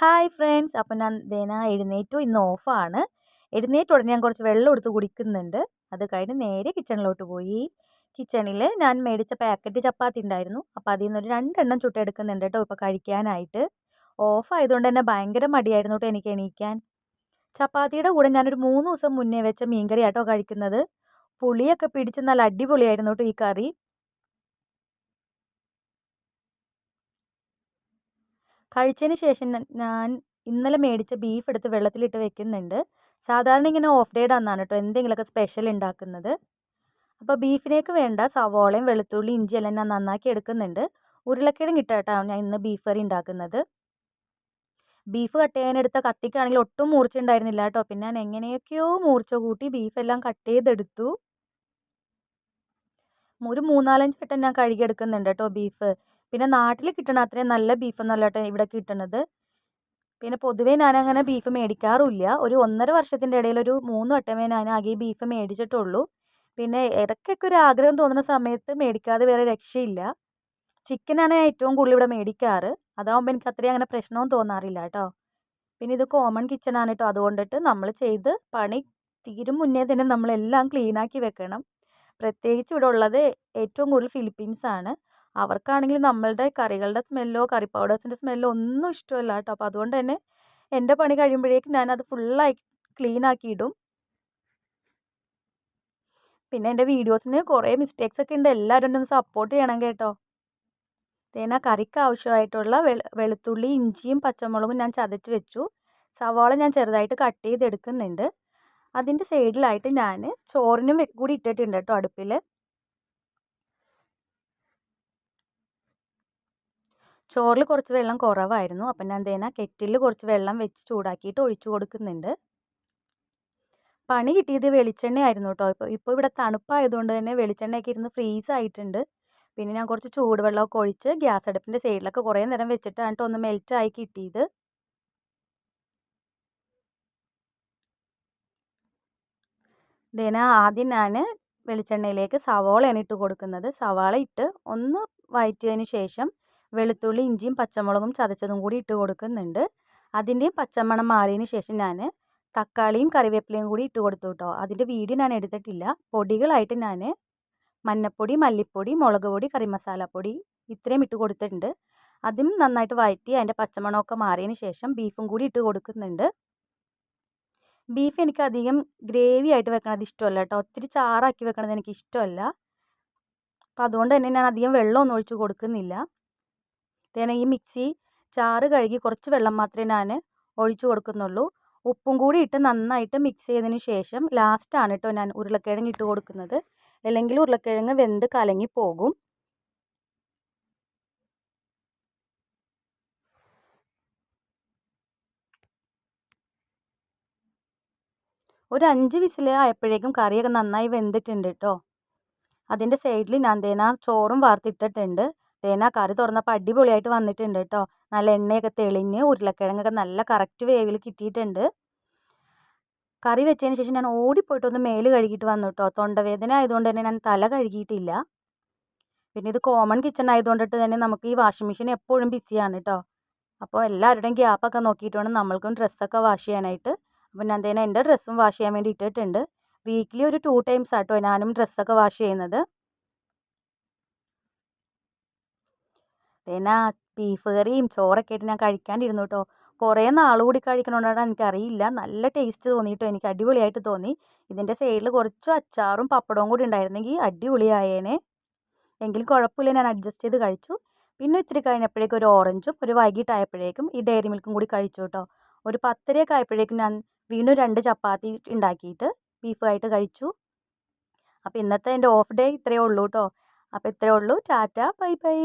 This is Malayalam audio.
Hi friends. അപ്പം ഞാൻ ദേന എഴുന്നേറ്റു. ഇന്ന് ഓഫാണ്. എഴുന്നേറ്റ് ഉടനെ ഞാൻ കുറച്ച് വെള്ളം എടുത്ത് കുടിക്കുന്നുണ്ട്. അത് കഴിഞ്ഞ് നേരെ കിച്ചണിലോട്ട് പോയി. കിച്ചണിൽ ഞാൻ മേടിച്ച പാക്കറ്റ് ചപ്പാത്തി ഉണ്ടായിരുന്നു. അപ്പോൾ അതിൽ നിന്നൊരു രണ്ടെണ്ണം ചുട്ടെടുക്കുന്നുണ്ട് കേട്ടോ ഇപ്പോൾ കഴിക്കാനായിട്ട്. ഓഫ് ആയതുകൊണ്ട് തന്നെ ഭയങ്കര മടിയായിരുന്നു കേട്ടോ എനിക്ക് എണീക്കാൻ. ചപ്പാത്തിയുടെ കൂടെ ഞാനൊരു മൂന്ന് ദിവസം മുന്നേ വെച്ച മീൻകറി ആട്ടോ കഴിക്കുന്നത്. പുളിയൊക്കെ പിടിച്ച് നല്ല അടിപൊളിയായിരുന്നു കേട്ടോ ഈ കറി. കഴിച്ചതിന് ശേഷം ഞാൻ ഇന്നലെ മേടിച്ച ബീഫ് എടുത്ത് വെള്ളത്തിലിട്ട് വെക്കുന്നുണ്ട്. സാധാരണ ഇങ്ങനെ ഓഫ് ഡേഡ് അന്നാണ് കേട്ടോ എന്തെങ്കിലുമൊക്കെ സ്പെഷ്യൽ ഉണ്ടാക്കുന്നത് അപ്പോൾ ബീഫിനേക്ക് വേണ്ട സവോളയും വെളുത്തുള്ളി ഇഞ്ചി എല്ലാം ഞാൻ നന്നാക്കി എടുക്കുന്നുണ്ട്. ഉരുളക്കിഴങ്ങ് കിട്ടാട്ടാണ് ഞാൻ ഇന്ന് ബീഫ് കറി ഉണ്ടാക്കുന്നത് ബീഫ് കട്ട് ചെയ്യാനെടുത്ത കത്തിക്കാണെങ്കിൽ ഒട്ടും മൂർച്ച ഉണ്ടായിരുന്നില്ല കേട്ടോ പിന്നെ ഞാൻ എങ്ങനെയൊക്കെയോ മൂർച്ച കൂട്ടി ബീഫെല്ലാം കട്ട് ചെയ്തെടുത്തു. ഒരു മൂന്നാലഞ്ച് വട്ടം ഞാൻ കഴുകിയെടുക്കുന്നുണ്ട് കേട്ടോ ബീഫ് പിന്നെ നാട്ടിൽ കിട്ടണ അത്രയും നല്ല ബീഫൊന്നും അല്ല കേട്ടോ ഇവിടെ കിട്ടണത്. പിന്നെ പൊതുവേ ഞാൻ അങ്ങനെ ബീഫ് മേടിക്കാറുമില്ല ഒരു ഒന്നര വർഷത്തിന്റെ ഇടയിൽ ഒരു മൂന്ന് വട്ടമേ ഞാൻ ആകെ ബീഫ് മേടിച്ചിട്ടുള്ളൂ. പിന്നെ ഇടയ്ക്കൊക്കെ ഒരു ആഗ്രഹം തോന്നുന്ന സമയത്ത് മേടിക്കാതെ വേറെ രക്ഷയില്ല. ചിക്കനാണ് ഞാൻ ഏറ്റവും കൂടുതൽ ഇവിടെ മേടിക്കാറ്. അതാകുമ്പോൾ എനിക്ക് അത്രയും അങ്ങനെ പ്രശ്നവും തോന്നാറില്ല കേട്ടോ. പിന്നെ ഇത് കോമൺ കിച്ചണാണ് കേട്ടോ. അതുകൊണ്ടിട്ട് നമ്മൾ ചെയ്ത് പണി തീരും മുന്നേ തന്നെ നമ്മളെല്ലാം ക്ലീനാക്കി വെക്കണം. പ്രത്യേകിച്ച് ഇവിടെ ഉള്ളത് ഏറ്റവും കൂടുതൽ ഫിലിപ്പീൻസാണ് അവർക്കാണെങ്കിൽ നമ്മളുടെ കറികളുടെ സ്മെല്ലോ കറി പൗഡേഴ്സിന്റെ സ്മെല്ലോ ഒന്നും ഇഷ്ടമല്ല കേട്ടോ. അപ്പോൾ അതുകൊണ്ട് തന്നെ എന്റെ പണി കഴിയുമ്പോഴേക്കും ഞാനത് ഫുള്ളായി ക്ലീൻ ആക്കിയിടും. പിന്നെ എന്റെ വീഡിയോസിന് കുറേ മിസ്റ്റേക്സ് ഒക്കെ ഉണ്ട്. എല്ലാവരും ഒന്ന് സപ്പോർട്ട് ചെയ്യണം കേട്ടോ. തേന കറിക്ക് ആവശ്യമായിട്ടുള്ള വെളുത്തുള്ളി ഇഞ്ചിയും പച്ചമുളകും ഞാൻ ചതച്ച് വെച്ചു. സവാള ഞാൻ ചെറുതായിട്ട് കട്ട് ചെയ്തെടുക്കുന്നുണ്ട്. അതിന്റെ സൈഡിലായിട്ട് ഞാൻ ചോറിനും കൂടി ഇട്ടിട്ടുണ്ട് കേട്ടോ അടുപ്പിൽ. ചോറിൽ കുറച്ച് വെള്ളം കുറവായിരുന്നു. അപ്പം ഞാൻ എന്തേനാ കെറ്റിലിൽ കുറച്ച് വെള്ളം വെച്ച് ചൂടാക്കിയിട്ട് ഒഴിച്ചു കൊടുക്കുന്നുണ്ട്. പണി കിട്ടിയത് വെളിച്ചെണ്ണയായിരുന്നു കേട്ടോ ഇപ്പോൾ ഇപ്പോൾ ഇവിടെ തണുപ്പായതുകൊണ്ട് തന്നെ വെളിച്ചെണ്ണയൊക്കെ ഇരുന്ന് ഫ്രീസ് ആയിട്ടുണ്ട് പിന്നെ ഞാൻ കുറച്ച് ചൂടുവെള്ളമൊക്കെ ഒഴിച്ച് ഗ്യാസ് അടുപ്പിന്റെ സൈഡിലൊക്കെ കുറേ നേരം വെച്ചിട്ടാണ് കേട്ടോ ഒന്ന് മെൽറ്റായി കിട്ടിയത്. ദേന ആദ്യം ഞാൻ വെളിച്ചെണ്ണയിലേക്ക് സവാളയാണ് ഇട്ട് കൊടുക്കുന്നത്. സവാള ഇട്ട് ഒന്ന് വഴറ്റിയതിന് ശേഷം വെളുത്തുള്ളി ഇഞ്ചിയും പച്ചമുളകും ചതച്ചതും കൂടി ഇട്ട് കൊടുക്കുന്നുണ്ട്. അതിന്റെയും പച്ചമണം മാറിയതിന് ശേഷം ഞാൻ തക്കാളിയും കറിവേപ്പിലയും കൂടി ഇട്ട് കൊടുത്തു കേട്ടോ അതിന്റെ വീഡിയോ ഞാൻ എടുത്തിട്ടില്ല. പൊടികളായിട്ട് ഞാൻ മഞ്ഞപ്പൊടി മല്ലിപ്പൊടി മുളക് പൊടി കറി മസാലപ്പൊടി ഇത്രയും ഇട്ട് കൊടുത്തിട്ടുണ്ട്. അതും നന്നായിട്ട് വഴറ്റി അതിന്റെ പച്ചമണമൊക്കെ മാറിയതിന് ശേഷം ബീഫും കൂടി ഇട്ട് കൊടുക്കുന്നുണ്ട്. ബീഫ് എനിക്ക് അധികം ഗ്രേവി ആയിട്ട് വെക്കണത് ഇഷ്ടമല്ല കേട്ടോ ഒത്തിരി ചാറാക്കി വെക്കണത് എനിക്ക് ഇഷ്ടമല്ല. അപ്പോൾ അതുകൊണ്ട് തന്നെ ഞാൻ അധികം വെള്ളമൊന്നും ഒഴിച്ച് കൊടുക്കുന്നില്ല. തേന ഈ മിക്സി ചാറ് കഴുകി കുറച്ച് വെള്ളം മാത്രമേ ഞാൻ ഒഴിച്ചു കൊടുക്കുന്നുള്ളൂ. ഉപ്പും കൂടി ഇട്ട് നന്നായിട്ട് മിക്സ് ചെയ്തതിന് ശേഷം ലാസ്റ്റാണ് കേട്ടോ ഞാൻ ഉരുളക്കിഴങ്ങ് ഇട്ട് കൊടുക്കുന്നത്. അല്ലെങ്കിൽ ഉരുളക്കിഴങ്ങ് വെന്ത് കലങ്ങി പോകും. ഒരു അഞ്ച് വിസിൽ ആയപ്പോഴേക്കും കറിയൊക്കെ നന്നായി വെന്തിട്ടുണ്ട് കേട്ടോ അതിന്റെ സൈഡിൽ ഞാൻ തേന ചോറും വാർത്തിട്ടിട്ടുണ്ട്. തേന കറി തുറന്നപ്പോൾ അടിപൊളിയായിട്ട് വന്നിട്ടുണ്ട് കേട്ടോ നല്ല എണ്ണയൊക്കെ തെളിഞ്ഞ് ഉരുളക്കിഴങ്ങൊക്കെ നല്ല കറക്റ്റ് വേവിൽ കിട്ടിയിട്ടുണ്ട്. കറി വെച്ചതിന് ശേഷം ഞാൻ ഓടിപ്പോയിട്ട് ഒന്ന് മേൽ കഴുകിയിട്ട് വന്നു കേട്ടോ തൊണ്ടവേദന ആയതുകൊണ്ട് തന്നെ ഞാൻ തല കഴുകിയിട്ടില്ല. പിന്നെ ഇത് കോമൺ കിച്ചൺ ആയതുകൊണ്ടിട്ട് തന്നെ നമുക്ക് ഈ വാഷിംഗ് മെഷീൻ എപ്പോഴും ബിസിയാണ് കേട്ടോ അപ്പോൾ എല്ലാവരുടെയും ഗ്യാപ്പൊക്കെ നോക്കിയിട്ട് വേണം നമ്മൾക്കും ഡ്രസ്സൊക്കെ വാഷ് ചെയ്യാനായിട്ട്. അപ്പോൾ ഞാൻ തന്നെ എന്റെ ഡ്രസ്സും വാഷ് ചെയ്യാൻ വേണ്ടി ഇട്ടിട്ടുണ്ട് വീക്കിലി ഒരു ടു ടൈംസ് ആട്ടോ ഞാനും ഡ്രസ്സൊക്കെ വാഷ് ചെയ്യുന്നത്. പിന്നെ ബീഫ് കറിയും ചോറൊക്കെ ആയിട്ട് ഞാൻ കഴിക്കാണ്ടിരുന്നു കേട്ടോ കുറേ നാൾ കൂടി കഴിക്കണോണ്ടാണ് എനിക്കറിയില്ല. നല്ല ടേസ്റ്റ് തോന്നി തോന്നിയിട്ടോ എനിക്ക് അടിപൊളിയായിട്ട് തോന്നി. ഇതിന്റെ സൈഡിൽ കുറച്ച് അച്ചാറും പപ്പടവും കൂടി ഉണ്ടായിരുന്നെങ്കിൽ അടിപൊളിയായേനെ. എങ്കിലും കുഴപ്പമില്ല ഞാൻ അഡ്ജസ്റ്റ് ചെയ്ത് കഴിച്ചു. പിന്നെ ഇത്തിരി കഴിഞ്ഞപ്പോഴേക്കും ഒരു ഓറഞ്ചും ഒരു വൈകിട്ടായപ്പോഴേക്കും ഈ ഡയറി മിൽക്കും കൂടി കഴിച്ചു കേട്ടോ ഒരു പത്തരയൊക്കെ ആയപ്പോഴേക്കും ഞാൻ വീണ്ടും രണ്ട് ചപ്പാത്തി ഉണ്ടാക്കിയിട്ട് ബീഫുമായിട്ട് കഴിച്ചു. അപ്പോൾ ഇന്നത്തെ എന്റെ ഓഫ് ഡേ ഇത്രയേ ഉള്ളൂ കേട്ടോ അപ്പോൾ ഇത്രയേ ഉള്ളൂ. ടാറ്റ. Bye bye.